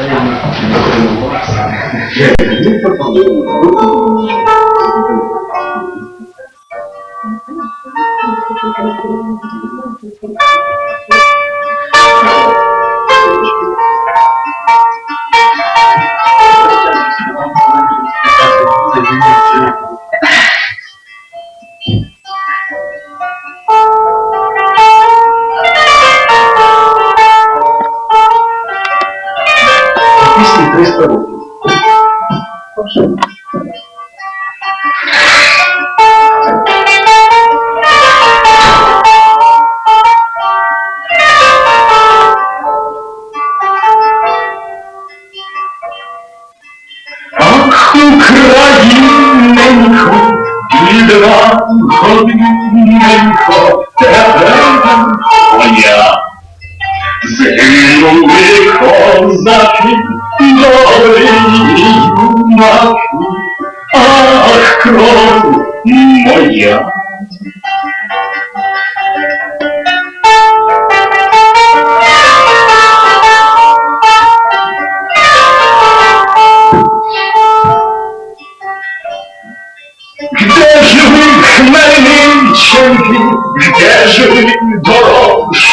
Thank you. 300 років. Ах, Україненько, відра годиненько, тебе моя. Згинули козаки, добрі юнаки, ах, кров моя. Где же ви, Хмельниченки, где же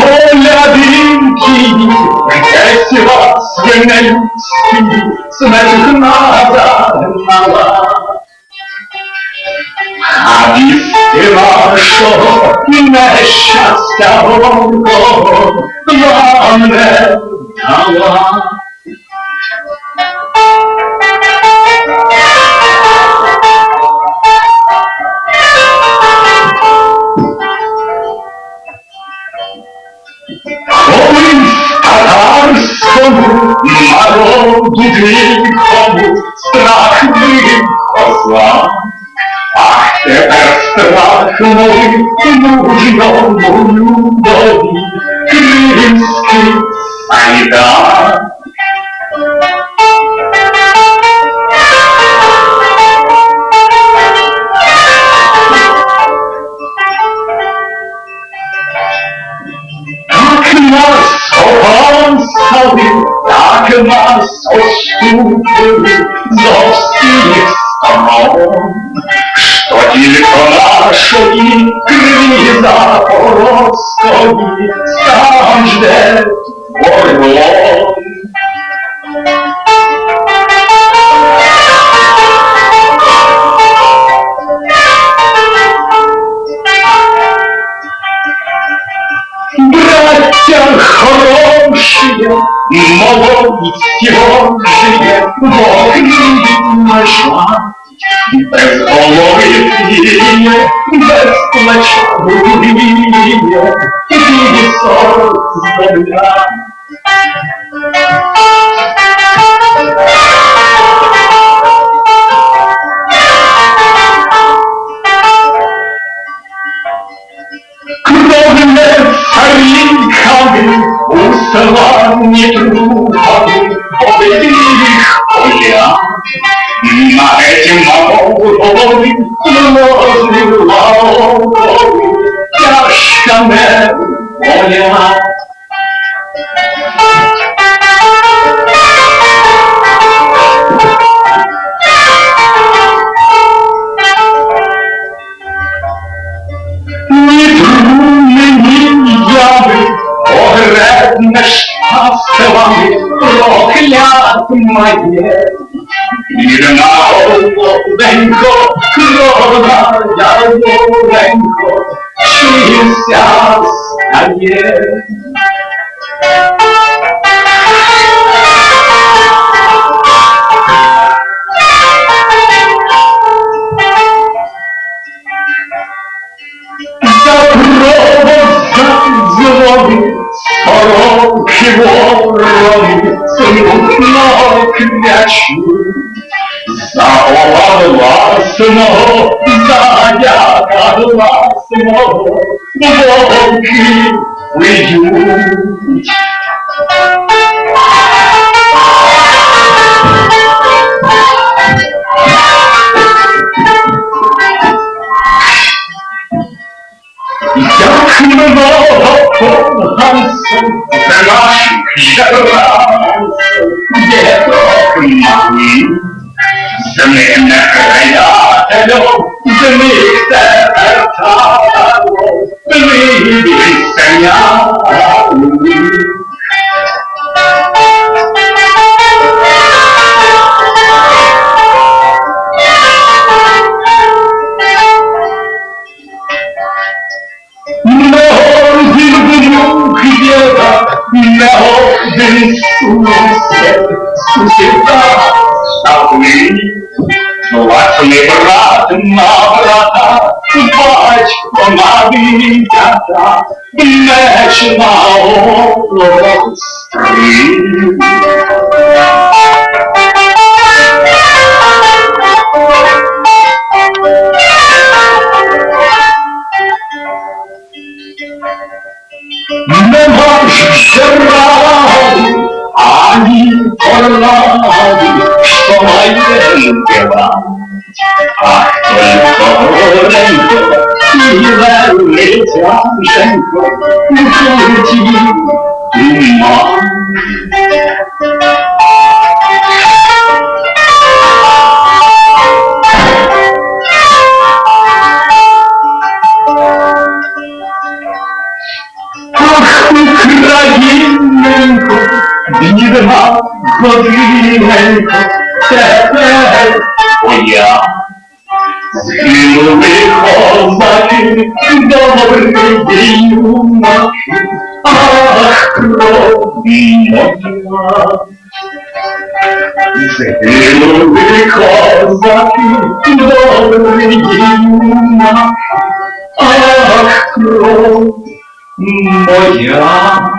поля вінки, десь вас янельські, смерть наданала. А вісти вашого нещастя голубого вам не дала. народу дикому страх вихозла. Ах, тепер страх новий мужньому людові, кримський сайдан. Так нас опанцали, так нас оступили зо всіх сторон, що тільки нашої криві запорозької сам жде Орлон. Браття хорошие, молодці Божие, вогні нашла. Без голови віє, без плеча віє, вісок земля. На розлила голові, тяжка неволя. Ні труни, ні яви, огреб нещастивами, проклят моє. 일어나고 뱅코 그러나야고 뱅코 Jesus 아예 서로 기원을 쓰고 крячу. За власного, за дяка власного, вовки виють. Як много поганців за наших жаранців, 선생님 나가야 해요 선생님 따라가고 선생님 있어야 Não, Jesus, Jesus, Jesus, Jesus, Власний брат на брата, батько на дитята, меч на острів. Нема ж жради, ані 的老弟，把一个人的吧，啊，不能够一碗泪装深重，不争气，Згинули козаки, добрі юнаки, ах, кров моя. Згинули козаки, добрі юнаки, ах, кров моя.